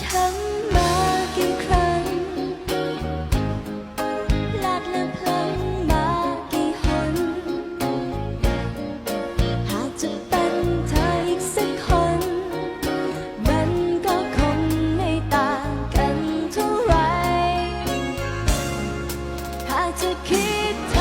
ช้ำมากี่ครั้งพลาดและพลังมากี่หน หากจะเป็นเธออีกสักคน มันก็คงไม่ต่างกันเท่าไรหากจะคิด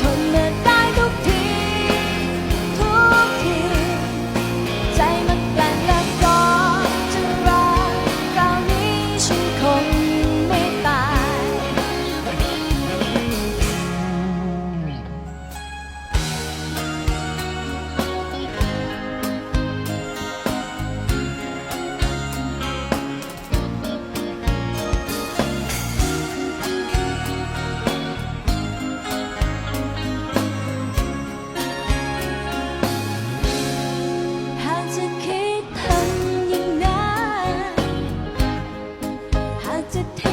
吞 to take.